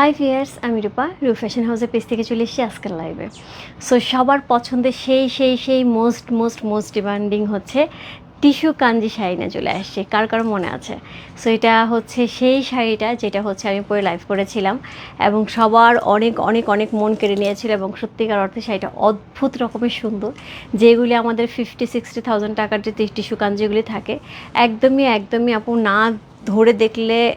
High viewers আমি রূপা রূপ fashion হাউসের পেজ থেকে চলে এসেছি আজকের লাইভে সো সবার পছন্দের সেই সেই সেই মোস্ট মোস্ট মোস্ট ডিমান্ডিং হচ্ছে টিস্যু কাঞ্জি শাড়ি না চলে আসছে। কার কার মনে আছে? সো এটা হচ্ছে সেই শাড়িটা যেটা হচ্ছে আমি পরে লাইভ করেছিলাম এবং সবার অনেক অনেক অনেক মন কেড়ে নিয়েছিল এবং সত্যিকার অর্থে শাড়িটা অদ্ভুত রকমের সুন্দর। যেগুলি আমাদের ফিফটি সিক্সটি থাউজেন্ড টাকার যে টিস্যু কাঞ্জিগুলি থাকে, একদমই একদমই আপু না ধরে দেখলে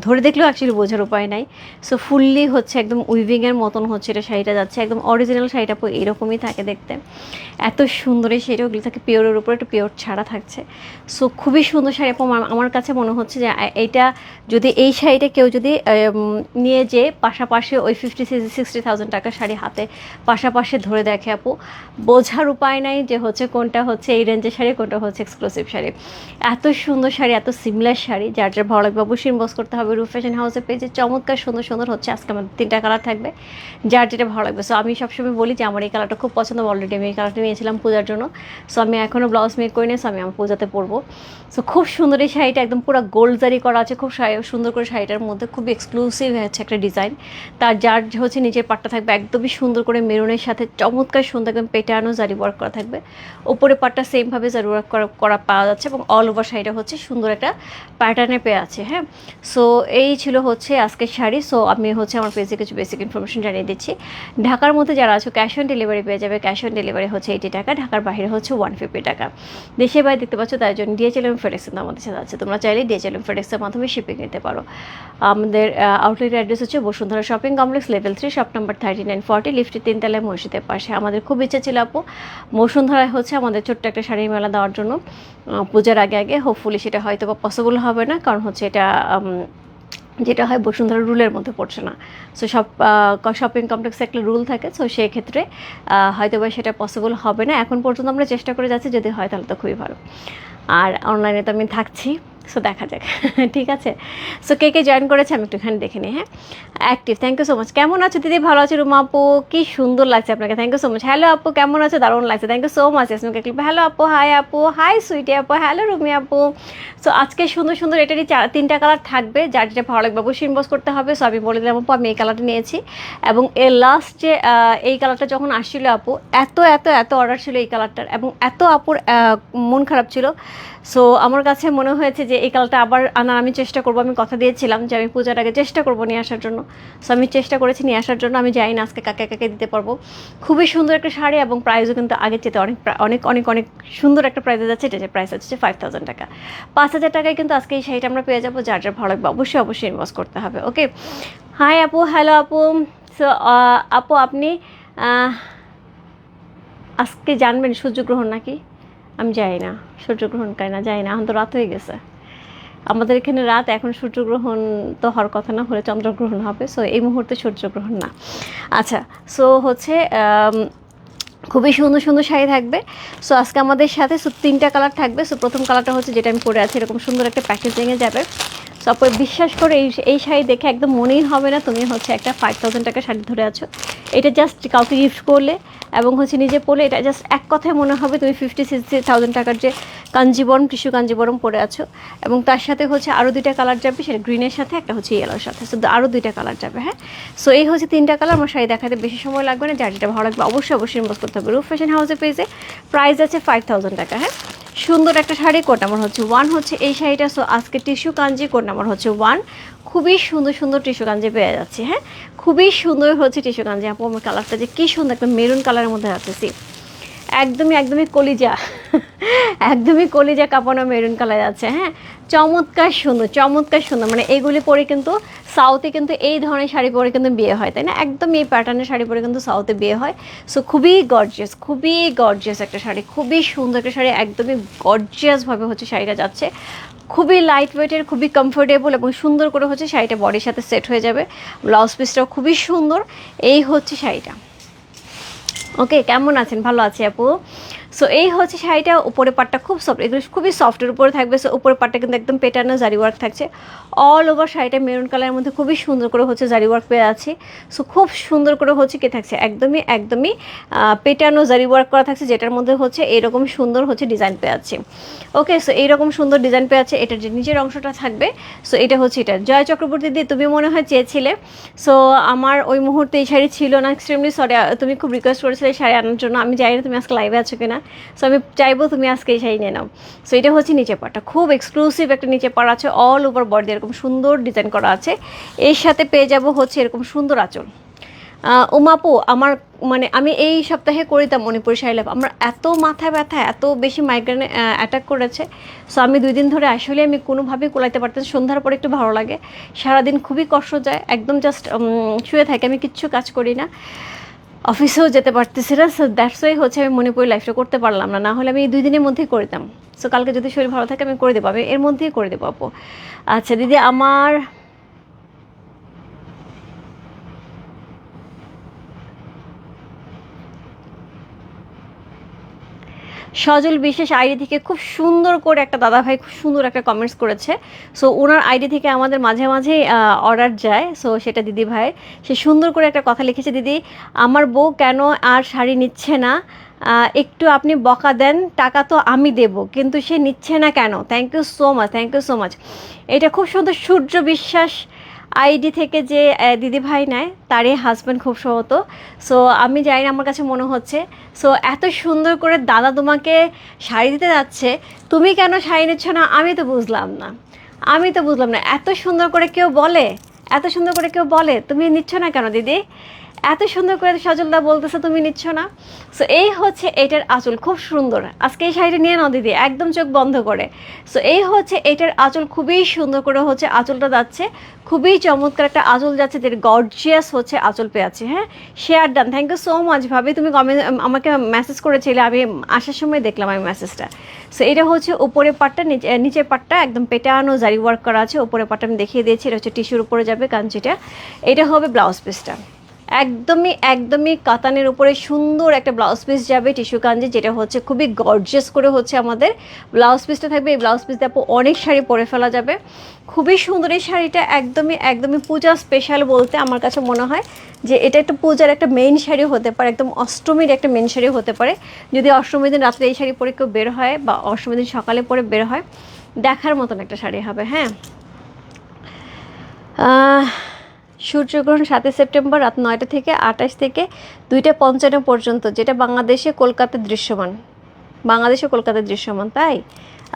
ধরে দেখলেও অ্যাকচুয়ালি বোঝার উপায় নাই। সো ফুললি হচ্ছে একদম উইভিংয়ের মতন হচ্ছে এটা শাড়িটা যাচ্ছে। একদম অরিজিনাল শাড়িটা এরকমই থাকে দেখতে। এত সুন্দর এই শাড়িটা, ওগুলো থাকে পিওরের উপরে একটু পিওর ছাড়া থাকছে। সো খুবই সুন্দর শাড়ি। আপু, আমার- কাছে মনে হচ্ছে যে এইটা যদি এই শাড়িটা কেউ যদি নিয়ে যে পাশাপাশি ওই ফিফটি সিক্সটি থাউজেন্ড টাকার শাড়ি হাতে পাশাপাশি ধরে দেখে আপু, বোঝার উপায় নাই যে হচ্ছে কোনটা হচ্ছে এই রেঞ্জের শাড়ি, কোনটা হচ্ছে এক্সক্লুসিভ শাড়ি। এত সুন্দর শাড়ি, এত সিমিলার শাড়ি যার যার ভালো লাগবে অবশ্যই ইনবক্স করতে হবে। রূপ ফ্যাশন হাউসের পেজে চমৎকার, সুন্দর সুন্দর হচ্ছে। আজকে আমাদের তিনটা কালার থাকবে, যার যেটা ভালো লাগবে। সো আমি সবসময় বলি যে আমার এই কালারটা খুব পছন্দ। অলরেডি আমি এই কালারটা নিয়েছিলাম পূজার জন্য। সো আমি এখনও ব্লাউজ মেক করি না সো আমি আমার পূজাতে পরবো। সো খুব সুন্দর এই শাড়িটা, একদম পুরো গোল্ড জারি করা আছে। খুব সুন্দর করে শাড়িটার মধ্যে খুব এক্সক্লুসিভ হচ্ছে একটা ডিজাইন তার যার হচ্ছে নিচের পাটটা থাকবে একদমই সুন্দর করে মেরুনের সাথে চমৎকার সুন্দর একদম পেটানো জারি ওয়ার্ক করা থাকবে। ওপরে পাটটা সেমভাবে জারি ওয়ার্ক করা করা পাওয়া যাচ্ছে এবং অল ওভার শাড়িটা হচ্ছে সুন্দর একটা প্যাটার্নে পেয়ে আছে হ্যাঁ? সো এই ছিল হচ্ছে আজকের শাড়ি। সো আমি হচ্ছে আমার পেজে কিছু বেসিক ইনফরমেশন জানিয়ে দিচ্ছি। ঢাকার মধ্যে যারা আছো ক্যাশ অন ডেলিভারি পেয়ে যাবে। ক্যাশ অন ডেলিভারি হচ্ছে এইটি টাকা, ঢাকার বাইরে হচ্ছে ওয়ান ফিফটি টাকা। দেশের বাইরে দেখতে পাচ্ছ তাই জন্য ডিএচএল এবং ফেডেক্স কিন্তু আমাদের সাথে আছে। তোমরা চাইলে ডিএচএল এবং ফেডেক্সের মাধ্যমে শিপিং নিতে পারো। আমাদের আউটলেট অ্যাড্রেস হচ্ছে Bashundhara shopping complex level three shop number thirty nine forty লিফটি তিনতলায় মসজিদের পাশে। আমাদের খুব ইচ্ছা ছিল আপু, বসুন্ধরায় হচ্ছে আমাদের ছোট্ট একটা শাড়ি মেলা দেওয়ার জন্য। পূজার আগে আগে হোপফুলি সেটা হয়তো বা পসিবল হবে না। কারণ হচ্ছে এটা যেটা হয় বসুন্ধরা রুলের মধ্যে পড়ছে না। সো সব শপিং কমপ্লেক্সে একটা রুল থাকে সো সেই ক্ষেত্রে হয়তো বা সেটা পসিবল হবে না। এখন পর্যন্ত আমরা চেষ্টা করে যাচ্ছি, যদি হয় তাহলে তো খুবই ভালো। আর অনলাইনে তো আমি থাকছি। সো দেখা যাক। ঠিক আছে? সো কে কে জয়েন করেছে আমি একটুখানি দেখে নিই হ্যাঁ? Active thank you so much কেমন আছো দিদি? ভালো আছো রুমা আপু। কি সুন্দর লাগছে আপনাকে। Thank you so much hello আপু, কেমন আছো? দারুণ লাগছে। থ্যাংক ইউ সো মাচ ইয়াসমিকা ক্লিপ হ্যালো আপু হাই আপু। হাই সুইটি আপু। হ্যালো রুমি আপু। সো আজকে সুন্দর সুন্দর এটারই চার তিনটা কালার থাকবে। যার যেটা ভালো লাগবে অবশ্যই ইনবক্স করতে হবে। সো আমি বলে দিলাম আপু, আমি এই কালারটা নিয়েছি। এবং এর লাস্ট যে এই কালারটা যখন আসছিল আপু, এত এত এত অর্ডার ছিল এই কালারটার এবং এত আপুর মন খারাপ ছিল। সো আমার কাছে মনে হয়েছে যে এই কালটা আবার আনার আমি চেষ্টা করব। আমি কথা দিয়েছিলাম যে আমি পূজার আগে চেষ্টা করব নিয়ে আসার জন্য। সো আমি চেষ্টা করেছি নিয়ে আসার জন্য। আমি জানি না আজকে কাকে কাকে দিতে পারব। খুবই সুন্দর একটা শাড়ি এবং প্রাইসও কিন্তু আগের চেয়ে অনেক অনেক অনেক অনেক সুন্দর একটা প্রাইসে যাচ্ছে। এটা যে প্রাইস হচ্ছে ফাইভ থাউজেন্ড টাকা। পাঁচ হাজার টাকায় কিন্তু আজকে এই শাড়িটা আমরা পেয়ে যাব। যার যার ভালো লাগবে অবশ্যই অবশ্যই ইনভেস্ট করতে হবে ওকে হাই আপু। হ্যালো আপু। সো আপু, আপনি আজকে জানবেন সূর্যগ্রহণ নাকি? আমি যাই না। সূর্যগ্রহণ কাই না যাই না। এখন তো রাত হয়ে গেছে। আমাদের এখানে রাত, এখন সূর্যগ্রহণ তো হওয়ার কথা না, হলে চন্দ্রগ্রহণ হবে সো এই মুহূর্তে সূর্যগ্রহণ না। আচ্ছা সো হচ্ছে খুবই সুন্দর সুন্দর শাড়ি থাকবে। সো আজকে আমাদের সাথে সো তিনটা কালার থাকবে। সো প্রথম কালারটা হচ্ছে যেটা আমি পরে আছি, এরকম সুন্দর একটা প্যাকেজিংয়ে যাবে। আপু বিশ্বাস করে এই এই শাড়ি দেখে একদম মনেই হবে না, তুমি হচ্ছে একটা ফাইভ থাউজেন্ড টাকা শাড়ি ধরে আছো। এটা জাস্ট কাউকে গিফট করলে এবং হচ্ছে নিজে পরলে এটা জাস্ট এক কথায় মনে হবে তুমি ফিফটি সিক্সটি থাউজেন্ড টাকার যে কাঞ্জিবরম, টিস্যু কাঞ্জিবরম পরে আছো। এবং তার সাথে হচ্ছে আরও দুইটা কালার যাবে, সেটা গ্রিনের সাথে, একটা হচ্ছে ইয়েলোর সাথে। সো আরও দুইটা কালার যাবে হ্যাঁ? সো এই হচ্ছে তিনটা কালার আমার শাড়ি দেখাতে বেশি সময় লাগবে না, যার যেটা ভালো লাগবে অবশ্যই অবশ্যই ইনভেস্ট করতে হবে। রুফ ফ্যাশন হাউসের পেজে প্রাইস আছে ফাইভ থাউজেন্ড টাকা হ্যাঁ? সুন্দর একটা শাড়ি কোড নাম্বার হচ্ছে। ওয়ান হচ্ছে এই শাড়িটা সো আজকে টিস্যু কাঞ্জি কোড নাম্বার হচ্ছে ওয়ান খুবই সুন্দর সুন্দর টিস্যু কাঞ্জি পেয়ে যাচ্ছে হ্যাঁ? খুবই সুন্দর হচ্ছে টিস্যু কাঞ্জি আপু, আমার কালারটা যে কী সুন্দর, একটা মেরুন কালারের মধ্যে আছে সি একদমই একদমই কলিজা একদমই কলিজা কাঁপানো মেরুন কালার আছে হ্যাঁ? চমৎকার সুন্দর চমৎকার সুন্দর। মানে এইগুলি পরে কিন্তু সাউথে কিন্তু এই ধরনের শাড়ি পরে কিন্তু বিয়ে হয়, তাই না? একদম এই প্যাটার্নের শাড়ি পরে কিন্তু সাউথে বিয়ে হয়। সো খুবই গর্জিয়াস খুবই গর্জিয়াস একটা শাড়ি, খুবই সুন্দর একটা শাড়ি, একদমই গর্জিয়াসভাবে হচ্ছে শাড়িটা যাচ্ছে। খুবই লাইট ওয়েটের খুবই কমফোর্টেবল এবং সুন্দর করে হচ্ছে শাড়িটা বডির সাথে সেট হয়ে যাবে। ব্লাউজ পিসটাও খুবই সুন্দর। এই হচ্ছে শাড়িটা। ওকে কেমন আছেন? ভালো আছি আপু? সো এই হচ্ছে শাড়িটা উপরে পাটটা খুব সফট এগুলো খুবই সফটের উপরে থাকবে। সো উপরে পাটটা কিন্তু একদম পেটানো জারি ওয়ার্ক থাকছে। অল ওভার শাড়িটা মেরুন কালারের মধ্যে খুবই সুন্দর করে হচ্ছে জারি ওয়ার্ক পেয়ে আছে সো খুব সুন্দর করে হচ্ছে কি থাকছে? একদমই একদমই পেটানো জারি ওয়ার্ক করা থাকছে, যেটার মধ্যে হচ্ছে এরকম সুন্দর হচ্ছে ডিজাইন পেয়ে আছে ওকে সো এইরকম সুন্দর ডিজাইন পেয়ে আছে এটার যে নিচের অংশটা থাকবে সো এটা হচ্ছে এটা। জয় চক্রবর্তী দিয়ে তুমি মনে হয় চেয়েছিলে। সো আমার ওই মুহূর্তে এই শাড়ি ছিল না এক্সট্রিমলি সরি তুমি খুব রিকোয়েস্ট করেছিলে শাড়ি আনার জন্য। আমি জানি না তুমি আজকে লাইভে আছো কিনা। সো আমি চাইব তুমি আজকে এই শাড়ি নিয়ে নাও। সো এটা হচ্ছে নিচে পাটটা খুব এক্সক্লুসিভ একটা নিচে পাড়া আছে অল ওভার বডি এরকম সুন্দর ডিজাইন করা আছে। এর সাথে পেয়ে যাব হচ্ছে এরকম সুন্দর আঁচল। উমাপু আমার মানে আমি এই সপ্তাহে করিতাম মণিপুরি শাড়ি লাভ। আমার এত মাথায় ব্যথা, এত বেশি মাইগ্রেনে অ্যাটাক করেছে। সো আমি দুই দিন ধরে আসলে আমি কোনোভাবেই কোলাইতে পারতাম সন্ধ্যার পরে একটু ভালো লাগে। সারাদিন খুবই কষ্ট যায়, একদম জাস্ট শুয়ে থাকে, আমি কিচ্ছু কাজ করি না। অফিসেও যেতে পারতেছি না সো দ্যাটস ওয়াই হচ্ছে আমি মনে মণিপুরি লাইফটা করতে পারলাম না। না হলে আমি এই দুই দিনের মধ্যেই করে দিতাম। সো কালকে যদি শরীর ভালো থাকে আমি করে দেবো, আমি এর মধ্যেই করে দেবো আপু। আচ্ছা দিদি, আমার সজল বিশেষ আইডি থেকে খুব সুন্দর করে একটা দাদা ভাই খুব সুন্দর একটা কমেন্টস করেছে। সো ওনার আইডি থেকে আমাদের মাঝে মাঝে অর্ডার যায়। সো সেটা দিদি ভাই সে সুন্দর করে একটা কথা লিখেছে, দিদি, আমার বউ কেন আর শাড়ি নিচ্ছে না? একটু আপনি বকা দেন, টাকা তো আমি দেব, কিন্তু সে নিচ্ছে না কেন? Thank you so much thank you so much এটা খুব সুন্দর সূর্য বিশ্বাস আইডি থেকে যে দিদি ভাই নেয়, তারই হাজব্যান্ড খুব সহত সো আমি জানি না, আমার কাছে মনে হচ্ছে। সো এত সুন্দর করে দাদা তোমাকে শাড়ি দিতে যাচ্ছে, তুমি কেন শাড়ি নিচ্ছ না? আমি তো বুঝলাম না। আমি তো বুঝলাম না। এত সুন্দর করে কেউ বলে? এত সুন্দর করে কেউ বলে, তুমি নিচ্ছ না কেন, দিদি? এত সুন্দর করে সজলদা বলতেছে, তুমি নিচ্ছ না? সো এই হচ্ছে এটার আঁচল, খুব সুন্দর। আজকে এই শাড়িটা নিয়ে নাও, দিদি, একদম চোখ বন্ধ করে। সো এই হচ্ছে এটার আঁচল, খুবই সুন্দর করে হচ্ছে আঁচলটা যাচ্ছে। খুবই চমৎকার একটা আঁচল যাচ্ছে যেটা গর্জিয়াস হচ্ছে আঁচল পেয়ে আছে হ্যাঁ? Share done thank you so much ভাবি, তুমি কমেন্ট আমাকে মেসেজ করেছিলে, আমি আসার সময় দেখলাম আমি মেসেজটা সো এটা হচ্ছে উপরে পাটটা নিচের পাটটা একদম পেটানো জারি ওয়ার্ক করা আছে উপরে পাটটা আমি দেখিয়ে দিয়েছি, এটা হচ্ছে টিস্যুর উপরে যাবে কাঞ্চিটা। এটা হবে ব্লাউজ পিসটা। একদমই একদমই কাতানের উপরে সুন্দর একটা ব্লাউজ পিস যাবে টিস্যু কাঞ্জি, যেটা হচ্ছে খুবই গর্জিয়াস করে হচ্ছে আমাদের ব্লাউজ পিসটা থাকবে। এই ব্লাউজ পিস দিয়ে অনেক শাড়ি পরে ফেলা যাবে। খুবই সুন্দর এই শাড়িটা, একদমই একদমই পূজা স্পেশাল বলতে আমার কাছে মনে হয় যে এটা একটা পূজার একটা মেইন শাড়ি হতে পারে, একদম অষ্টমীর একটা মেইন শাড়ি হতে পারে। যদি অষ্টমীর দিন রাত্রে এই শাড়ি পরে কেউ বের হয় বা অষ্টমীর দিন সকালে পরে বের হয়, দেখার মতন একটা শাড়ি হবে হ্যাঁ। সূর্যগ্রহণ সাতই সেপ্টেম্বর রাত নয়টা থেকে আঠাশ থেকে দুইটা পঞ্চান্ন পর্যন্ত, যেটা বাংলাদেশে কলকাতায় দৃশ্যমান। বাংলাদেশে কলকাতায় দৃশ্যমান, তাই?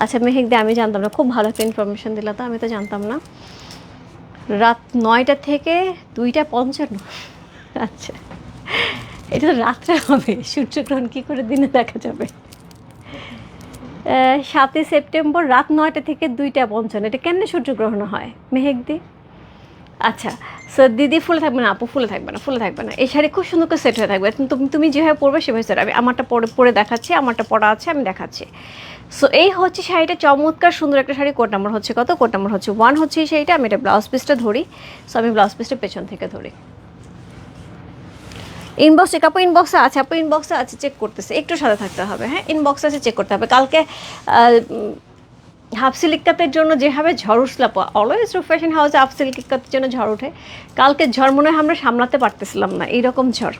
আচ্ছা মেহেকদি আমি জানতাম না। খুব ভালো একটা ইনফরমেশন দিলা তো, আমি তো জানতাম না। রাত নয়টা থেকে দুইটা পঞ্চান্ন। আচ্ছা এটা তো রাত্রে হবে। সূর্যগ্রহণ কী করে দিনে দেখা যাবে? সাতই সেপ্টেম্বর রাত নয়টা থেকে দুইটা পঞ্চান্ন। এটা কেন সূর্যগ্রহণ হয়? মেহেকদি আচ্ছা সো দিদি ফুলে থাকবে না, আপু ফুলে থাকবে না, ফুলে থাকবে না। এই শাড়ি খুব সুন্দর করে সেট হয়ে থাকবে। তুমি তুমি যেভাবে পরবে সেভাবে সেট আমি আমারটা পরে পরে দেখাচ্ছি, আমারটা পরা আছে, আমি দেখাচ্ছি। সো এই হচ্ছে শাড়িটা, চমৎকার সুন্দর একটা শাড়ি। কোড নাম্বার হচ্ছে কত? কোড নাম্বার হচ্ছে ওয়ান হচ্ছে এই শাড়িটা। আমি এটা ব্লাউজ পিসটা ধরি। সো আমি ব্লাউজ পিসটা পেছন থেকে ধরি। ইনবক্সে কাপড় ইনবক্সে আছে, আপু ইনবক্সে আছে চেক করতেছে। একটু সাথে থাকতে হবে হ্যাঁ? ইনবক্সে আছে চেক করতে হবে। কালকে হাফ সিলিকাতের জন্য যেভাবে ঝড় উঠছিল অলওয়েজ ফ্যাশন হাউসে হাফ সিলিকাতের জন্য ঝড় ওঠে। কালকে ঝড় মনে হয় আমরা সামলাতে পারতেছিলাম না, এইরকম ঝড়।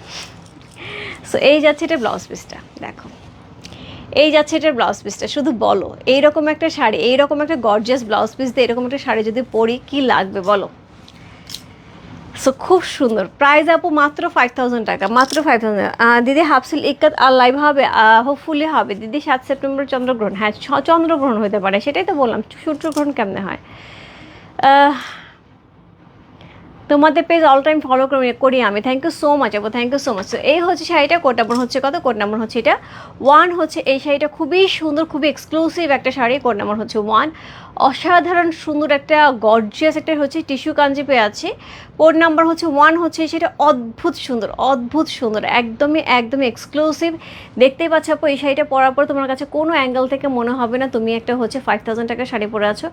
সো এই যাচ্ছে এটা ব্লাউজ পিসটা দেখো। এই যাচ্ছে এটার ব্লাউজ পিসটা শুধু বলো, এইরকম একটা শাড়ি, এইরকম একটা গর্জিয়াস ব্লাউজ পিস দিয়ে এরকম একটা শাড়ি যদি পরি, কি লাগবে বলো? সো খুব সুন্দর। প্রাইস আপু মাত্র ফাইভ থাউজেন্ড টাকা, মাত্র ফাইভ থাউজেন্ড দিদি হাফসিল ইকাত আর লাইভ হবে হোপফুলি হবে। দিদি সাত সেপ্টেম্বর চন্দ্রগ্রহণ। হ্যাঁ চন্দ্রগ্রহণ হতে পারে, সেটাই তো বললাম। সূর্যগ্রহণ কেমনে হয়? তোমাদের পেজ অল টাইম ফলো করি করি আমি। থ্যাংক ইউ সো মাচ আপু থ্যাংক ইউ সো মাচ এই হচ্ছে শাড়িটা কোড নাম্বার হচ্ছে কত? কোড নাম্বার হচ্ছে এটা। ওয়ান হচ্ছে, এই শাড়িটা খুবই সুন্দর, খুবই এক্সক্লুসিভ একটা শাড়ি। কোড নাম্বার হচ্ছে ওয়ান অসাধারণ, সুন্দর একটা গর্জিয়াস একটা হচ্ছে টিস্যু কাঞ্জি পেয়ে আছি। কোড নাম্বার হচ্ছে ওয়ান হচ্ছে সেটা অদ্ভুত সুন্দর অদ্ভুত সুন্দর, একদমই একদমই এক্সক্লুসিভ দেখতেই পাচ্ছ আপু, এই শাড়িটা পরার পর তোমার কাছে কোনো অ্যাঙ্গেল থেকে মনে হবে না, তুমি একটা হচ্ছে ফাইভ থাউজেন্ড টাকার শাড়ি পরে আছো।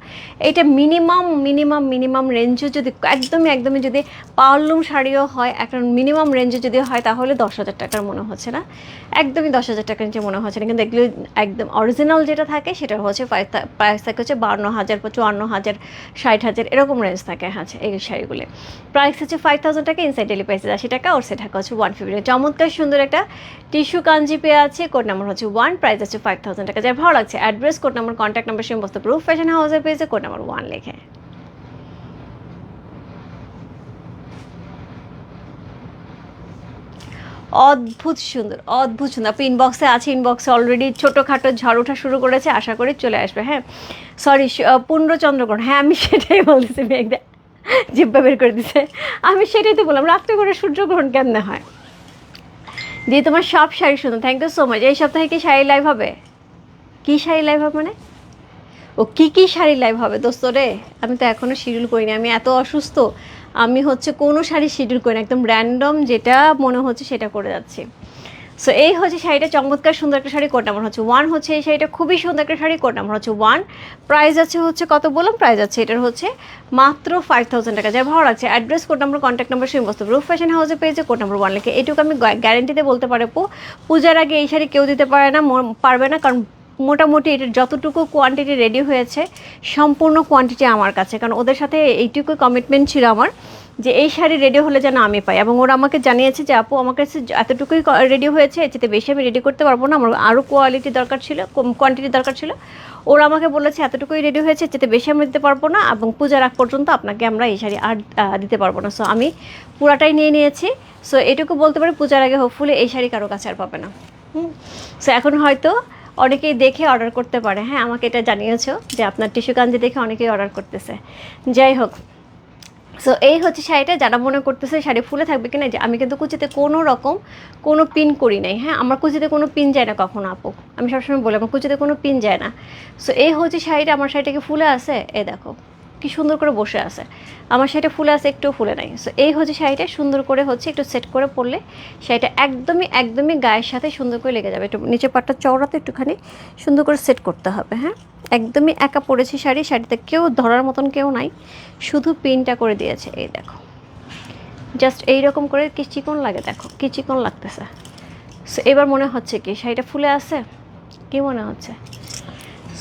এইটা মিনিমাম মিনিমাম মিনিমাম রেঞ্জে যদি, একদমই একদমই যদি পাওয়ারলুম শাড়িও হয়, একটা মিনিমাম রেঞ্জে যদি হয়, তাহলে দশ হাজার টাকার মনে হচ্ছে না। একদমই দশ হাজার টাকার নিচে মনে হচ্ছে না, কিন্তু এগুলো একদম অরিজিনাল যেটা থাকে, সেটা হচ্ছে ফাইভ প্রাইস থাকে হচ্ছে বান্ন হাজার চুয়ান্ন হাজার, ষাট হাজার, এরকম রেঞ্জ থাকে হ্যাঁ এই শাড়িগুলো। প্রাইস হচ্ছে ফাইভ থাউজেন্ড টাকা ইনসাইড ডেলি প্রাইস আশি টাকা ওর সেটা হচ্ছে ওয়ান ফিফটি চমৎকার সুন্দর একটা টিস্যু কাঞ্জি পেয়ে আছে কোড নাম্বার হচ্ছে ওয়ান প্রাইস হচ্ছে ফাইভ থাউজেন্ড টাকা। যার ভালো লাগছে। Address code number contact number সমস্ত প্রুফ ফ্যাশন হাউসে পেয়েছে কোড নাম্বার ওয়ান লেখে। অদ্ভুত সুন্দর অদ্ভুত সুন্দর। আপনি ইনবক্সে আছে ইনবক্সে অলরেডি ছোটোখাটো ঝড় ওঠা শুরু করেছে, আশা করি চলে আসবে হ্যাঁ? সরি পূর্ণচন্দ্রগ্রহণ হ্যাঁ আমি সেটাই বলতেছি, মেঘদা, জিব্বা বের করে দিছে। আমি সেটাই তো বললাম, রাত্রে করে সূর্যগ্রহণ কেমনে হয়? দিয়ে তোমার সব শাড়ি সুন্দর থ্যাংক ইউ সো মাচ এই সপ্তাহে কি শাড়ি লাইভ হবে? কী শাড়ি লাইভ হবে মানে? ও, কী কী শাড়ি লাইভ হবে, দোস্ত রে? আমি তো এখনও শিডিউল করিনি, আমি এত অসুস্থ। আমি হচ্ছে কোনো শাড়ি শিডিউল করি না, একদম র্যান্ডম যেটা মনে হচ্ছে সেটা করে যাচ্ছি। সো এই হচ্ছে শাড়িটা, চমৎকার সুন্দর একটা শাড়ি কোড নাম্বার হচ্ছে ওয়ান হচ্ছে, এই শাড়িটা খুবই সুন্দর একটা শাড়ি কোড নাম্বার হচ্ছে ওয়ান প্রাইস আছে হচ্ছে কত বললাম? প্রাইস আছে, এটার হচ্ছে মাত্র ফাইভ থাউজেন্ড টাকা। যার ভালো লাগছে address code number contact number সেই বস্তু রুফ ফ্যাশন হাউসে পেয়েছে কোড নাম্বার ওয়ান লিখে। এটুকু আমি গ্যারেন্টিতে বলতে পারব পূজার আগে এই শাড়ি কেউ দিতে পারে না পারবে না, কারণ মোটামুটি এটার যতটুকু কোয়ান্টিটি রেডি হয়েছে, সম্পূর্ণ কোয়ান্টিটি আমার কাছে। কারণ ওদের সাথে এইটুকু কমিটমেন্ট ছিল আমার যে এই শাড়ি রেডি হলে যেন আমি পাই। এবং ওরা আমাকে জানিয়েছে যে, আপু, আমার কাছে এতটুকুই রেডি হয়েছে, এর বেশি আমি রেডি করতে পারব না। আমার আরও কোয়ালিটি দরকার ছিল কোয়ান্টিটি দরকার ছিল। ওরা আমাকে বলেছে, এতটুকুই রেডি হয়েছে যেতে বেশি আমি দিতে পারব না এবং পূজার আগ পর্যন্ত আপনাকে আমরা এই শাড়ি আর দিতে পারব না। সো আমি পুরাটাই নিয়ে নিয়েছি। সো এটুকু বলতে পারি, পূজার আগে হোপফুলি এই শাড়ি কারও কাছে আর পাবে না। হুম। সো এখন হয়তো অনেকেই দেখে অর্ডার করতে পারে। হ্যাঁ আমাকে এটা জানিয়েছো যে আপনার টিস্যু কাঞ্জি দেখে অনেকেই অর্ডার করতেছে। যাই হোক সো এই হচ্ছে শাড়িটা। যারা মনে করতেছে শাড়ি ফুলে থাকবে কিনা, যে আমি কিন্তু কুচিতে কোনো রকম কোনো পিন করি নাই। হ্যাঁ আমার কুচিতে কোনো পিন যায় না কখনো, আপু। আমি সবসময় বলি, আমার কুচিতে কোনো পিন যায় না। সো এই হচ্ছে শাড়িটা, আমার শাড়িটাকে ফুলে আছে? এ দেখো। কি সুন্দর করে বসে আছে। আমার শাড়িটা ফুলে আছে একটু ফুলে নাই। সো এই হচ্ছে শাড়িটা, সুন্দর করে হচ্ছে একটু সেট করে পরলে শাড়িটা একদমই একদমই গায়ের সাথে সুন্দর করে লেগে যাবে। একটু নিচে পাটটা চওড়াতে একটুখানি সুন্দর করে সেট করতে হবে হ্যাঁ? একদমই একা পড়েছি শাড়ি, শাড়িতে কেউ ধরার মতন কেউ নাই। শুধু পিনটা করে দিয়েছে, এই দেখো। জাস্ট এইরকম করে কি চিকন লাগে, দেখো, কি চিকন লাগতেছে। সো এবার মনে হচ্ছে কি, শাড়িটা ফুলে আছে? কি মনে হচ্ছে?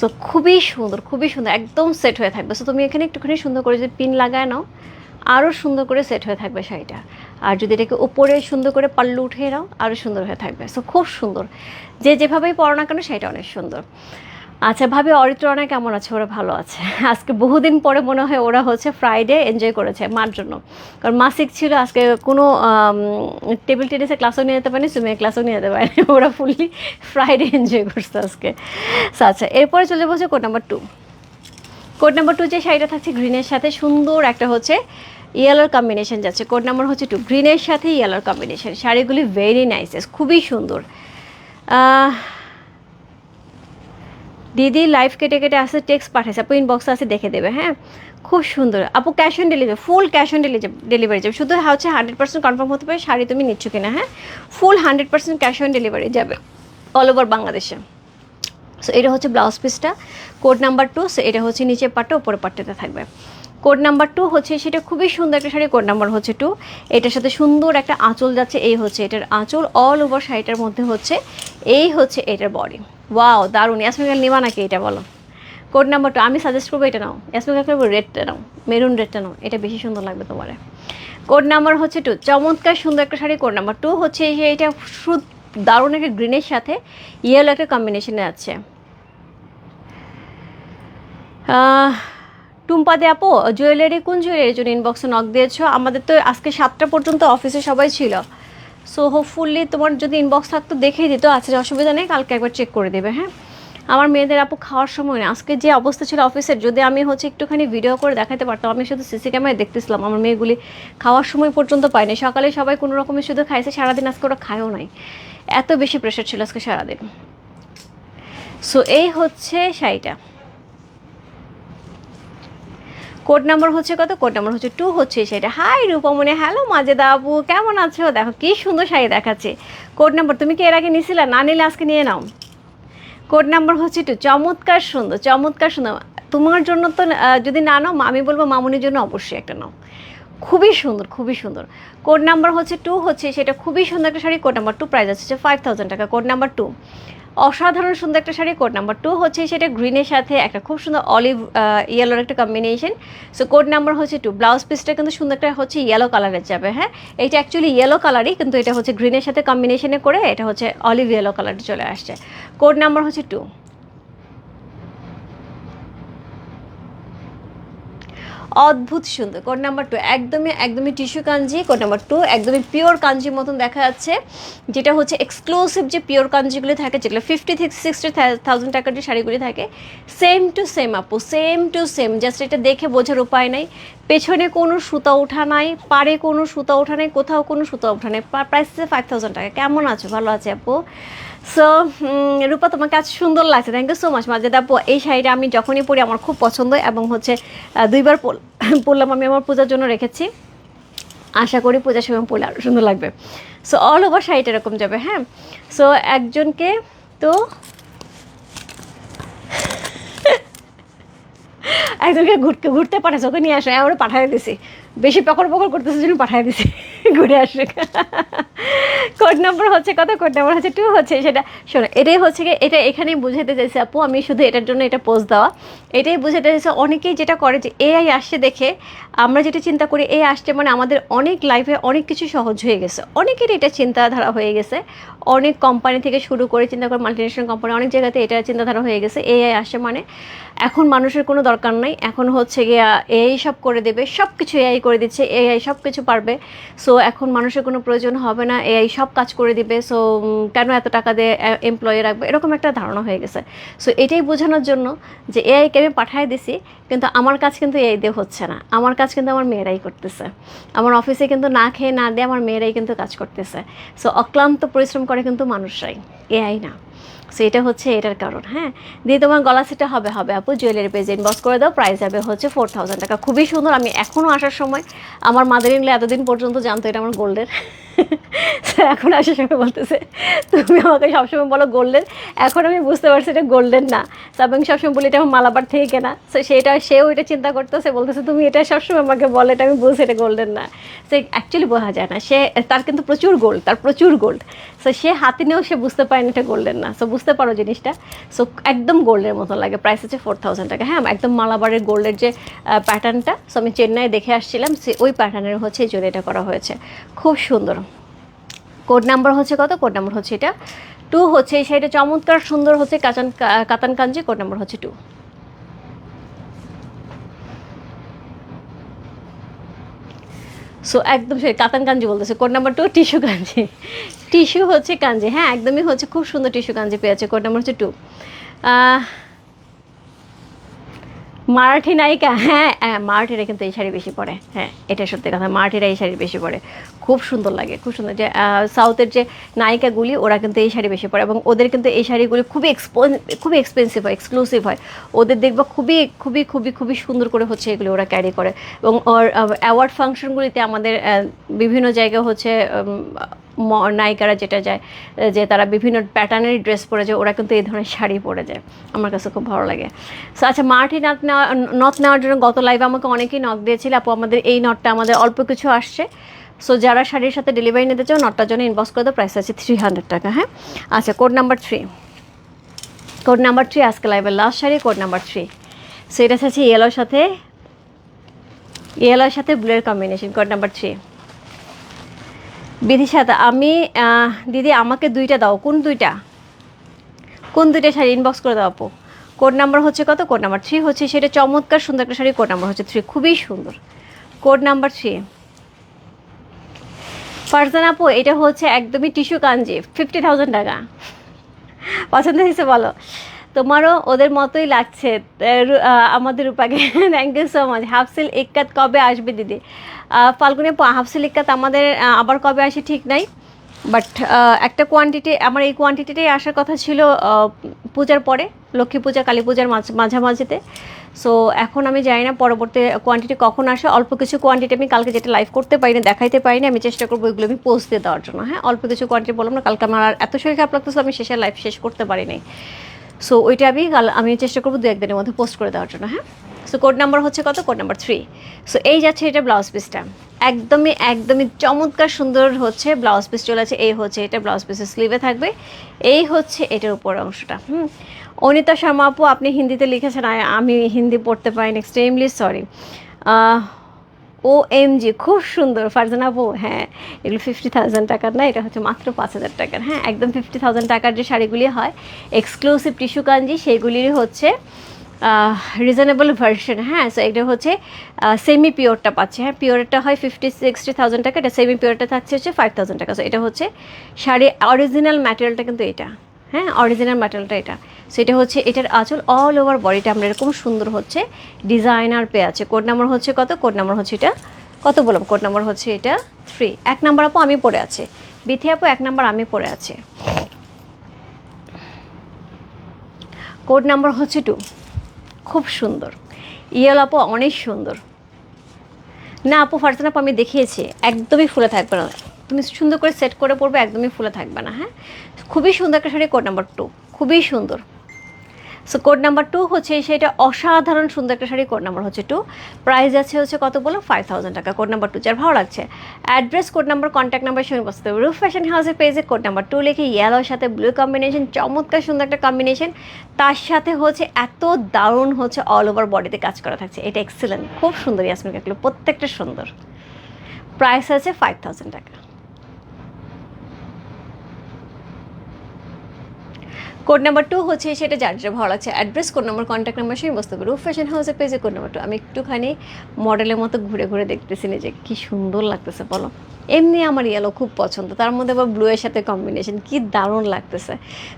সো খুবই সুন্দর খুবই সুন্দর, একদম সেট হয়ে থাকবে। সো তুমি এখানে একটুখানি সুন্দর করে যদি পিন লাগায় নাও আরও সুন্দর করে সেট হয়ে থাকবে শাড়িটা। আর যদি এটাকে উপরে সুন্দর করে পাল্লু উঠে নাও আরও সুন্দর হয়ে থাকবে। সো খুব সুন্দর। যে যেভাবেই পড়ো না কেন, শাড়িটা অনেক সুন্দর। আচ্ছা ভাবি অরিত্রণা কেমন আছে? ওরা ভালো আছে। আজকে বহুদিন পরে মনে হয় ওরা হচ্ছে ফ্রাইডে এনজয় করেছে মার জন্য। কারণ মাসিক ছিল, আজকে কোনো টেবিল টেনিসে ক্লাসও নিয়ে যেতে পারেনি সুইমিং ক্লাসও নিয়ে যেতে পারেনি। ওরা ফুললি ফ্রাইডে এনজয় করছে আজকে। আচ্ছা এরপরে চলে বসে code number two code number two যে শাড়িটা থাকছে গ্রিনের সাথে, সুন্দর একটা হচ্ছে ইয়েলোর কম্বিনেশন যাচ্ছে। কোড নাম্বার হচ্ছে টু গ্রিনের সাথে ইয়েলোর কম্বিনেশন শাড়িগুলি ভেরি নাইসেস খুবই সুন্দর। দিদি লাইভ কেটে কেটে আসে টেক্সট পাঠাইছে, আপু ইনবক্স আছে, দেখে দেবে হ্যাঁ? খুব সুন্দর। আপু cash on delivery full cash on delivery যাবে। শুধু হচ্ছে হান্ড্রেড পার্সেন্ট কনফার্ম হতে পারে, শাড়ি তুমি নিচ্ছ কিনা হ্যাঁ? Full hundred percent cash on delivery all over over বাংলাদেশে। সো এটা হচ্ছে ব্লাউজ পিসটা কোড নাম্বার টু সো এটা হচ্ছে নিচে পাটটা উপরে পাটটাতে থাকবে। কোড নাম্বার টু হচ্ছে, সেটা খুবই সুন্দর একটা শাড়ি কোড নাম্বার হচ্ছে টু এটার সাথে সুন্দর একটা আঁচল যাচ্ছে, এই হচ্ছে এটার আঁচল। অল ওভার শাড়িটার মধ্যে হচ্ছে, এই হচ্ছে এটার বডি ওয়াও দারুণ। ইয়াসমিকাল নিবা নাকি এটা বলো? কোড নাম্বার টু আমি সাজেস্ট করব এটা নাও। ইয়াসমিকাল করব রেডটা নাও। মেরুন রেডটা নাও। এটা বেশি সুন্দর লাগবে তোমার। কোড নাম্বার হচ্ছে টু চমৎকার সুন্দর একটা শাড়ি কোড নাম্বার টু হচ্ছে এটা দারুণ একটা গ্রিনের সাথে ইয়েলো একটা কম্বিনেশনে আছে। টুম্পা দে আপু জুয়েলারি কোন জুয়েলারির জন্য ইনবক্সে নক দিয়েছ? আমাদের তো আজকে সাতটা পর্যন্ত অফিসে সবাই ছিল। সো হোপফুলি তোমার যদি ইনবক্স থাকতো, দেখেই দিত। আচ্ছা অসুবিধা নেই, কালকে একবার চেক করে দেবে হ্যাঁ? আমার মেয়েদের আপু খাওয়ার সময় না আজকে যে অবস্থা ছিল অফিসের যদি আমি হচ্ছে একটুখানি ভিডিও করে দেখাতে পারতাম, আমি শুধু সিসি ক্যামেরায় দেখতেছিলাম। আমার মেয়েগুলি খাওয়ার সময় পর্যন্ত পাইনি সকালে সবাই কোনো রকমের শুধু খাইছে, সারাদিন আজকে ওরা খায়ও নাই। এত বেশি প্রেশার ছিল আজকে সারাদিন। সো এই হচ্ছে শাড়িটা। কোড নাম্বার হচ্ছে কত? কোড নাম্বার হচ্ছে টু হচ্ছে সেটা। হাই রূপমণি, হ্যালো মাজেদা আপু, কেমন আছো? দেখো কি সুন্দর শাড়ি দেখাচ্ছে। কোড নাম্বার তুমি কি এর আগে নিছিলা? না নিলে আজকে নিয়ে নাও। কোড নাম্বার হচ্ছে টু। চমৎকার সুন্দর চমৎকার সুন্দর। তোমার জন্য তো যদি না নাও, আমি বলব মামুনির জন্য অবশ্যই একটা নাও। খুবই সুন্দর খুবই সুন্দর। কোড নাম্বার হচ্ছে টু হচ্ছে সেটা খুবই সুন্দর একটা sari. Code number two price হচ্ছে ফাইভ থাউজেন্ড টাকা। Code number two. অসাধারণ সুন্দর একটা শাড়ি কোড নাম্বার টু হচ্ছে সেটা গ্রিনের সাথে একটা খুব সুন্দর অলিভ ইয়েলোর একটা কম্বিনেশন সো কোড নাম্বার হচ্ছে টু ব্লাউজ পিসটা কিন্তু সুন্দর একটা হচ্ছে ইয়েলো কালারের যাবে হ্যাঁ? এটা অ্যাকচুয়ালি ইয়েলো কালারই কিন্তু এটা হচ্ছে গ্রিনের সাথে কম্বিনেশনে করে এটা হচ্ছে অলিভ ইয়েলো কালার চলে আসছে। কোড নাম্বার হচ্ছে টু অদ্ভুত সুন্দর। কোড নাম্বার টু একদমই একদমই tissue Kanji code number two একদমই পিওর কাঞ্জির মতন দেখা যাচ্ছে, যেটা হচ্ছে এক্সক্লুসিভ যে পিওর কাঞ্জিগুলি থাকে, যেগুলো ফিফটি থেকে সিক্সটি থাউজেন্ড টাকার যে শাড়িগুলি থাকে সেম টু সেম আপু সেম টু সেম জাস্ট এটা দেখে বোঝার উপায় নাই। পেছনে কোনো সুতা ওঠা নাই পারে কোনো সুতা ওঠা নাই, কোথাও কোনো সুতা ওঠা নাই প্রাইস ফাইভ থাউজেন্ড টাকা। কেমন আছো? ভালো আছে আপু? সো রূপা, তোমাকে আজ সুন্দর লাগছে। Thank you so much Majed আপু, এই শাড়িটা আমি যখনই পরি, আমার খুব পছন্দ এবং হচ্ছে দুইবার পরলাম আমি আমার পূজার জন্য রেখেছি। আশা করি পূজার সময় পরলে আরও সুন্দর লাগবে। সো অল ওভার শাড়িটা এরকম যাবে হ্যাঁ? সো একজনকে তো একজনকে ঘুরতে ঘুরতে পাঠাচ্ছে ওকে নিয়ে আসে। আমরা পাঠিয়ে দিছি। বেশি পকড় পকড় করতেছে জন্য পাঠিয়ে দিছি। ঘুরে আসবে কোড নম্বর হচ্ছে কত? কোড নম্বর হচ্ছে টু হচ্ছে সেটা। শোনো, এটাই হচ্ছে কি, এটা এখানেই বুঝাতে চাইছি আপু, আমি শুধু এটার জন্য এটা পোস্ট দেওয়া। এটাই বুঝাতে চাইছে, অনেকেই যেটা করে যে এআই আসছে দেখে আমরা যেটা চিন্তা করি এ আসছে মানে আমাদের অনেক লাইফে অনেক কিছু সহজ হয়ে গেছে। অনেকেরই এটা চিন্তাধারা হয়ে গেছে। অনেক কোম্পানি থেকে শুরু করে চিন্তা করে মাল্টিনেশনাল কোম্পানি অনেক জায়গাতে এটা চিন্তাধারা হয়ে গেছে। এআই আসছে মানে এখন মানুষের কোনো দরকার নাই। এখন হচ্ছে গিয়া এআই সব করে দেবে সব কিছু এআই করে দিচ্ছে এআই সব কিছু পারবে। সো এখন মানুষের কোনো প্রয়োজন হবে না এআই সব কাজ করে দিবে। সো কেন এত টাকা দিয়ে এমপ্লয়ি রাখবে? এরকম একটা ধারণা হয়ে গেছে। সো এটাই বোঝানোর জন্য যে এআইকে আমি পাঠিয়ে দিছি কিন্তু আমার কাজ কিন্তু এই দিয়ে হচ্ছে না। আমার কাজ কিন্তু আমার মেয়েরাই করতেছে। আমার অফিসে কিন্তু না খেয়ে না দিয়ে আমার মেয়েরাই কিন্তু কাজ করতেছে। সো অক্লান্ত পরিশ্রম করে কিন্তু মানুষরাই। এআই না। সো এটা হচ্ছে এটার কারণ হ্যাঁ? দিয়ে তোমার গলা সেটা হবে হবে আপু জুয়েলারি পেজ ইনবক্স করে দাও প্রাইস যাবে হচ্ছে ফোর থাউজেন্ড টাকা। খুবই সুন্দর, আমি এখনও আসার সময়, আমার মাদার ইনলে এতদিন পর্যন্ত জানতো এটা আমার গোল্ডের এখন আসার সময় বলতেছে, তুমি আমাকে সবসময় বলো গোল্ডেন এখন আমি বুঝতে পারছি এটা গোল্ডেন না। আমি সবসময় বলি এটা আমার মালাবার থেকে কেনা। তো সেটা, সেও এটা চিন্তা করতেছে, বলতেছে, তুমি এটা সবসময় আমাকে বলে এটা আমি বুঝছি এটা গোল্ডেন না। সে অ্যাকচুয়ালি বোঝা যায় না, সে, তার কিন্তু প্রচুর গোল্ড তার প্রচুর গোল্ড সো সে হাতে নিয়েও সে বুঝতে পারে না এটা গোল্ডেন না। সো বুঝতে পারো জিনিসটা। সো একদম গোল্ডের মতো লাগে। প্রাইস হচ্ছে ফোর থাউজেন্ড টাকা। হ্যাঁ একদম মালাবারের গোল্ডের যে প্যাটার্নটা সো আমি চেন্নাই দেখে আসছিলাম সে ওই প্যাটার্নের হচ্ছে এই এটা করা হয়েছে। খুব সুন্দর। কোড নাম্বার হচ্ছে কত? কোড নাম্বার হচ্ছে এটা। টু হচ্ছে শাড়িটা চমৎকার সুন্দর হচ্ছে কাচান কাতান কাঞ্জি কোড নাম্বার হচ্ছে টু সো একদম সে কাতান কাঞ্জি বলতেছে। Code number two tissue Kanji. Tissue হচ্ছে কাঞ্জি। হ্যাঁ একদমই হচ্ছে। খুব সুন্দর টিস্যু কাঞ্জি পেয়েছে। কোড নাম্বার হচ্ছে টু মারাঠি নায়িকা হ্যাঁ হ্যাঁ মারাঠিরা কিন্তু এই শাড়ি বেশি পরে হ্যাঁ এটা সত্যি কথা, মারাঠিরা এই শাড়ি বেশি পরে, খুব সুন্দর লাগে, খুব সুন্দর, যে সাউথের যে নায়িকাগুলি, ওরা কিন্তু এই শাড়ি বেশি পরে, এবং ওদের কিন্তু এই শাড়িগুলি খুবই এক্সপো খুবই এক্সপেন্সিভ হয় এক্সক্লুসিভ হয়, ওদের দেখবা খুবই খুবই খুবই খুবই সুন্দর করে হচ্ছে এগুলি ওরা ক্যারি করে, এবং ওর অ্যাওয়ার্ড ফাংশনগুলিতে আমাদের বিভিন্ন জায়গায় হচ্ছে নায়িকারা যেটা যায় যে তারা বিভিন্ন প্যাটার্নের ড্রেস পরে যায়, ওরা কিন্তু এই ধরনের শাড়ি পরে যায়। আমার কাছে খুব ভালো লাগে। সো আচ্ছা মার্টি নট নেওয়া নথ নেওয়ার জন্য গত লাইভে আমাকে অনেকেই নক দিয়েছিল, আপু, আমাদের এই নটটা আমাদের অল্প কিছু আসছে। সো যারা শাড়ির সাথে ডেলিভারি নিতে চাও নটটার জন্য ইনবক্স করে দাও প্রাইস আছে থ্রি হান্ড্রেড টাকা হ্যাঁ? আচ্ছা code number three code number three আজকে লাইভের last sari code number three so এটা আছে ইয়েলোর সাথে ইয়েলোর সাথে ব্লুয়ের কম্বিনেশন কোড নাম্বার থ্রি বিধিসাতা আমি দিদি আমাকে দুইটা দাও। কোন দুইটা? কোন দুইটা শাড়ি ইনবক্স করে দাও আপু? কোড নাম্বার হচ্ছে কত? কোড নাম্বার থ্রি হচ্ছে, সেটা চমৎকার সুন্দর একটা শাড়ি কোড নাম্বার হচ্ছে থ্রি খুবই সুন্দর। কোড নাম্বার থ্রি ফারজান আপু, এটা হচ্ছে একদমই টিস্যু কাঞ্জি ফিফটি থাউজেন্ড টাকা। পছন্দ হয়েছে, বলো। তোমারও ওদের মতোই লাগছে আমাদের রূপাকে। থ্যাংক ইউ সো মাচ হাফসিল ইক্কাত কবে আসবে, দিদি? ফাল্গুনে প- হাফসিল ইক্কাত আমাদের আবার কবে আসে ঠিক নাই। বাট একটা কোয়ান্টিটি আমার এই কোয়ান্টিটিটাই আসার কথা ছিল পূজার পরে, লক্ষ্মী পূজা, কালী পূজার মাঝ- মাঝামাঝিতে। সো এখন আমি জানি না পরবর্তী কোয়ান্টিটি কখন আসে। অল্প কিছু কোয়ান্টিটি আমি কালকে যেটা লাইভ করতে পারি না দেখাইতে পারি না আমি চেষ্টা করব ওইগুলো আমি পোস্ট দিয়ে দেওয়ার জন্য হ্যাঁ? অল্প কিছু কোয়ান্টিটি বললাম না, কালকে আমার এত শরীর খারাপ লাগতেছে আমি শেষে লাইভ শেষ করতে পারিনি। সো ওইটা আমি কাল, আমি চেষ্টা করব দু একদিনের মধ্যে পোস্ট করে দেওয়ার জন্য হ্যাঁ? সো কোড নাম্বার হচ্ছে কত? কোড নাম্বার থ্রি সো এই যাচ্ছে এটা ব্লাউজ পিসটা একদমই একদমই চমৎকার সুন্দর হচ্ছে ব্লাউজ পিস চলে আছে। এই হচ্ছে এটা ব্লাউজ পিসের স্লিভে থাকবে। এই হচ্ছে এটার উপর অংশটা, হুম? অনিতা শর্মা আপু, আপনি হিন্দিতে লিখেছেন আমি হিন্দি পড়তে পারিনি extremely sorry O M G খুব সুন্দর, ফারজানা হ্যাঁ এগুলো ফিফটি থাউজেন্ড টাকার না, এটা হচ্ছে মাত্র পাঁচ হাজার টাকার হ্যাঁ একদম ফিফটি থাউজেন্ড টাকার যে শাড়িগুলি হয় এক্সক্লুসিভ টিস্যু কাঞ্জি সেইগুলির হচ্ছে রিজনেবল ভার্সন হ্যাঁ সো এটা হচ্ছে সেমি পিওরটা পাচ্ছে হ্যাঁ পিওরটা হয় ফিফটি সিক্সটি থাউজেন্ড টাকা, এটা সেমি পিওরটা থাকছে হচ্ছে ফাইভ থাউজেন্ড টাকা সো এটা হচ্ছে শাড়ি অরিজিনাল ম্যাটেরিয়ালটা কিন্তু এটা। হ্যাঁ অরিজিনাল ম্যাটেরিয়ালটা এটা। সেটা হচ্ছে, এটার আঁচল অল ওভার বডিটা আমরা এরকম সুন্দর হচ্ছে ডিজাইনার পেয়ে আছে। কোড নাম্বার হচ্ছে কত? কোড নাম্বার হচ্ছে এটা কত বললাম? কোড নাম্বার হচ্ছে এটা থ্রি এক নাম্বার আপু, আমি পড়ে আছে। বিথি আপু, এক নাম্বার আমি পড়ে আছে। কোড নাম্বার হচ্ছে টু খুব সুন্দর। ইয়েল আপু, অনেক সুন্দর। না আপু ফারজান আপু, আমি দেখিয়েছি। একদমই ফুলে থাকবে না। তুমি সুন্দর করে সেট করে পরবে, একদমই ফুলে থাকবে না হ্যাঁ? খুবই সুন্দর একটা শাড়ি কোড নাম্বার টু খুবই সুন্দর। সো কোড নাম্বার টু হচ্ছে সেটা অসাধারণ সুন্দর একটা শাড়ি কোড নাম্বার হচ্ছে টু প্রাইস আছে হচ্ছে কত বলো? ফাইভ থাউজেন্ড টাকা কোড নাম্বার টু যার ভালো লাগছে। Address code number contact number সঙ্গে বসতে হবে রুফ ফ্যাশন হাউসের পেজে কোড নাম্বার টু লিখে ইয়েলোর সাথে ব্লু কম্বিনেশন চমৎকার সুন্দর একটা কম্বিনেশন তার সাথে হচ্ছে এত দারুণ হচ্ছে অল ওভার বডিতে কাজ করা থাকছে। এটা এক্সেলেন্ট খুব সুন্দর ইয়াসমিন কাকলো, প্রত্যেকটা সুন্দর। প্রাইস আছে ফাইভ থাউজেন্ড টাকা। কোড নাম্বার টু হচ্ছে সেটা যার যার ভালো লাগছে। Address, code number contact number, সেই বস্তু রুফ ফ্যাশন হাউসের পেজে কোড নাম্বার টু। আমি একটুখানি মডেলের মতো ঘুরে ঘুরে দেখতেছি নিজে কি সুন্দর লাগতেছে, বলো। এমনি আমার ইয়েলো খুব পছন্দ। তার মধ্যে আবার ব্লু এর সাথে কম্বিনেশন কি দারুণ লাগতেছে।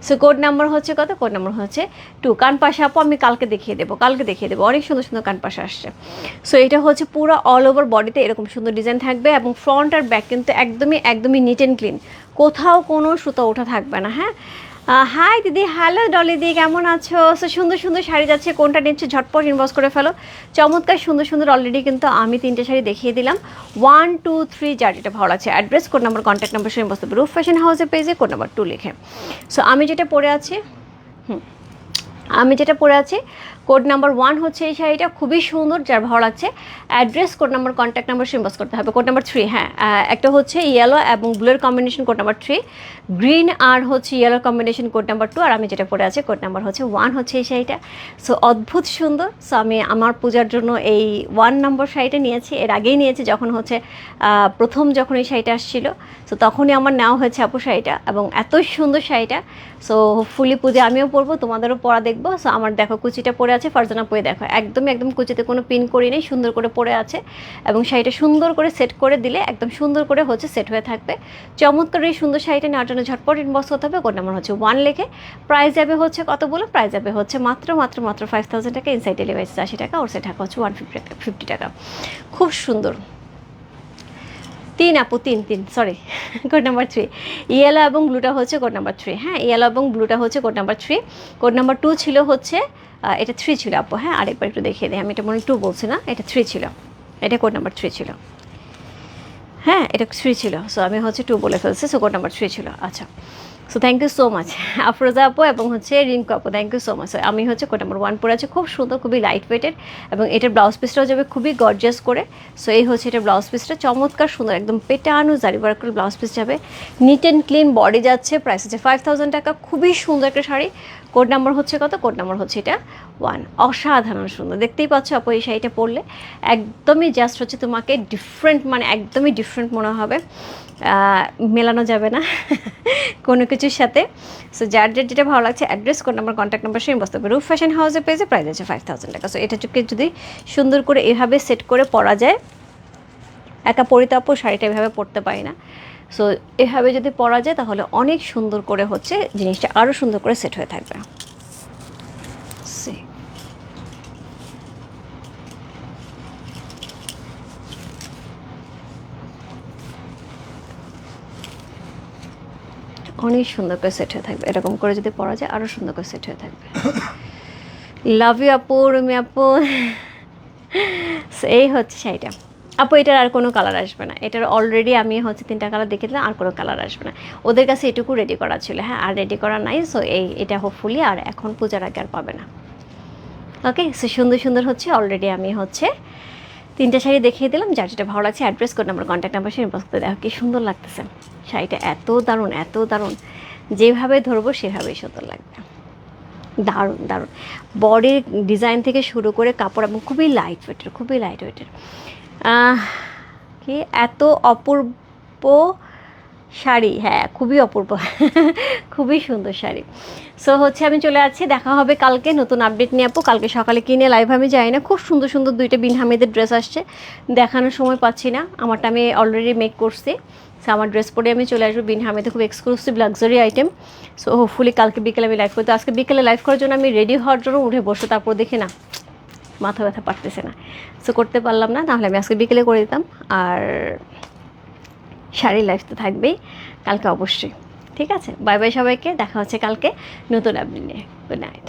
সো কোড নাম্বার হচ্ছে কত? কোড নাম্বার হচ্ছে টু। কান পাশা আপু, আমি কালকে দেখিয়ে দেবো, কালকে দেখিয়ে দেবো। অনেক সুন্দর সুন্দর কান পাশা আসছে। সো এটা হচ্ছে পুরো অল ওভার বডিতে এরকম সুন্দর ডিজাইন থাকবে এবং ফ্রন্ট আর ব্যাক কিন্তু একদমই একদমই নিট অ্যান্ড ক্লিন কোথাও কোনো সুতো ওঠা থাকবে না হ্যাঁ? হাই দিদি হ্যালো ডলি দি, কেমন আছো? সো সুন্দর সুন্দর শাড়ি যাচ্ছে। কোনটা নিচ্ছে? ঝটপট ইনবক্স করে ফেলো। চমৎকার, সুন্দর সুন্দর অলরেডি কিন্তু আমি তিনটে শাড়ি দেখিয়ে দিলাম। ওয়ান টু থ্রি যার যেটা ভালো আছে address code number contact number সঙ্গে বসতে রুফ ফ্যাশন হাউসের পেজে কোড নাম্বার টু লিখে। সো আমি যেটা পরে আছি, হুম, আমি যেটা পরে আছি কোড নাম্বার ওয়ান হচ্ছে এই শাড়িটা, খুবই সুন্দর, যার ভালো লাগছে। Address code number contact number সিম্বাস করতে হবে। কোড নাম্বার থ্রি হ্যাঁ একটা হচ্ছে ইয়েলো এবং ব্লুর combination code number three green আর হচ্ছে yellow combination code number two আর আমি যেটা পরে আছি, কোড নাম্বার হচ্ছে ওয়ান হচ্ছে এই শাড়িটা। সো অদ্ভুত সুন্দর। সো আমি আমার পূজার জন্য এই ওয়ান নম্বর শাড়িটা নিয়েছি। এর আগেই নিয়েছি যখন হচ্ছে প্রথম যখন এই শাড়িটা আসছিল। সো তখনই আমার নেওয়া হয়েছে আপু শাড়িটা এবং এত সুন্দর শাড়িটা। সো ফুলি পুজো আমিও পরবো, তোমাদেরও পরা দেখব। সো আমার দেখো কুচিটা পরে আছে, ফারজানা পরে দেখো। একদমই, একদম কুচিতে কোনো পিন করি নেই, সুন্দর করে পরে আছে এবং শাড়িটা সুন্দর করে সেট করে দিলে একদম সুন্দর করে হচ্ছে সেট হয়ে থাকবে। চমৎকার এই সুন্দর শাড়িটা জন্য ঝটপট ইনবক্স করতে হবে কোন নাম্বার হচ্ছে ওয়ান লেখে। প্রাইস যাবে হচ্ছে কত বলো প্রাইস যাবে হচ্ছে মাত্র মাত্র মাত্র ফাইভ থাউজেন্ড টাকা ইনসাইড ডেলিভারি আশি টাকা ওর সেটা হচ্ছে ওয়ান ফিফটি টাকা ফিফটি টাকা। খুব সুন্দর। তিন আপু, তিন তিন sorry code number three yellow এবং ব্লুটা হচ্ছে কোড নাম্বার থ্রি হ্যাঁ? ইয়েলো এবং ব্লুটা হচ্ছে code number three code number two ছিল হচ্ছে এটা থ্রি ছিল আপু হ্যাঁ? আরেকবার একটু দেখিয়ে দিই, আমি এটা মনে টু বলছি না, এটা থ্রি ছিল। এটা কোড নাম্বার থ্রি ছিল। হ্যাঁ এটা থ্রি ছিল। সো আমি হচ্ছে টু বলে ফেলছি সো কোড নাম্বার থ্রি ছিল। আচ্ছা। So thank you so much Afroza আপু এবং হচ্ছে রিঙ্কু আপু থ্যাংক ইউ সো মাচ আমি হচ্ছে কোড নাম্বার ওয়ান পরে আছে খুব সুন্দর, খুবই লাইট ওয়েটের এবং এটার ব্লাউজ পিসটাও যাবে খুবই গর্জিয়াস করে। সো এই হচ্ছে এটা ব্লাউজ পিসটা চমৎকার, সুন্দর, একদম পেটানো জারি ওয়ার্ক করে ব্লাউজ পিস যাবে। নিট অ্যান্ড ক্লিন বডি যাচ্ছে প্রাইস হচ্ছে ফাইভ থাউজেন্ড টাকা, খুবই সুন্দর একটা শাড়ি। কোড নাম্বার হচ্ছে কত? কোড নাম্বার হচ্ছে এটা ওয়ান অসাধারণ সুন্দর। দেখতেই পাচ্ছ আপু, এই শাড়িটা পরলে একদমই জাস্ট হচ্ছে তোমাকে ডিফারেন্ট মানে একদমই ডিফারেন্ট মনে হবে। মেলানো যাবে না কোনো কিছুর সাথে। সো যার যার যেটা ভালো লাগছে address code number contact number সেই বসতে হবে রুফ ফ্যাশন হাউসে পেজে প্রাইস আছে ফাইভ থাউজেন্ড টাকা। সো এটাকে যদি সুন্দর করে এভাবে সেট করে পরা যায়, একা পরিতাপ শাড়িটা এভাবে পরতে পারি না। সো এভাবে যদি পরা যায়, তাহলে অনেক সুন্দর করে হচ্ছে জিনিসটা আরও সুন্দর করে সেট হয়ে থাকবে. অনেক সুন্দর করে সেট হয়ে থাকবে। এরকম করে যদি পরা যায় আরও সুন্দর করে সেট হয়ে থাকবে। লাভ ইউ আপু, রুমি আপু। এই হচ্ছে শাড়িটা। আপু, এটার আর কোনো কালার আসবে না। এটার অলরেডি আমি হচ্ছে তিনটা কালার দেখে দিলাম, আর কোনো কালার আসবে না। ওদের কাছে এটুকু রেডি করা ছিল হ্যাঁ আর রেডি করা নাই সো এই, এটা হোপফুলি আর এখন পূজার আগে আর পাবে না। ওকে সো সুন্দর সুন্দর হচ্ছে অলরেডি আমি হচ্ছে তিনটা শাড়ি দেখিয়ে দিলাম, যার যেটা ভালো লাগছে address code number contact number inbox করে দেখো কি সুন্দর লাগতেছে। শাড়িটা এত দারুণ এত দারুণ। যেভাবে ধরবো, সেভাবেই সুন্দর লাগবে। দারুণ দারুণ। বডির ডিজাইন থেকে শুরু করে কাপড়, এবং খুবই লাইট ওয়েটের খুবই লাইট ওয়েটের কি? এত অপূর্ব শাড়ি। হ্যাঁ খুবই অপূর্ব। খুবই সুন্দর শাড়ি। সো হচ্ছে আমি চলে যাচ্ছি দেখা হবে কালকে। নতুন আপডেট নিয়ে আপু। কালকে সকালে কিনে লাইভ আমি যাই না। খুব সুন্দর সুন্দর দুইটা বিন হামিদের ড্রেস আসছে। দেখানোর সময় পাচ্ছি না। আমারটা আমি অলরেডি মেক করছি। সো আমার ড্রেস পরে আমি চলে আসব বিন হামিদে খুব exclusive luxury item so hopefully কালকে বিকেলে আমি লাইভ করতে আজকে বিকেলে লাইভ করার জন্য আমি রেডি হওয়ার জন্য উঠে বসে। তারপর দেখি না। মাথা ব্যথা পারতেছে না। সো করতে পারলাম না তাহলে আমি আজকে বিকেলে করে দিতাম। আর শাড়ির লাইফ তো থাকবেই, কালকে অবশ্যই। ঠিক আছে? বাই বাই সবাইকে, দেখা হচ্ছে কালকে নতুন আপনি নিয়ে। Good night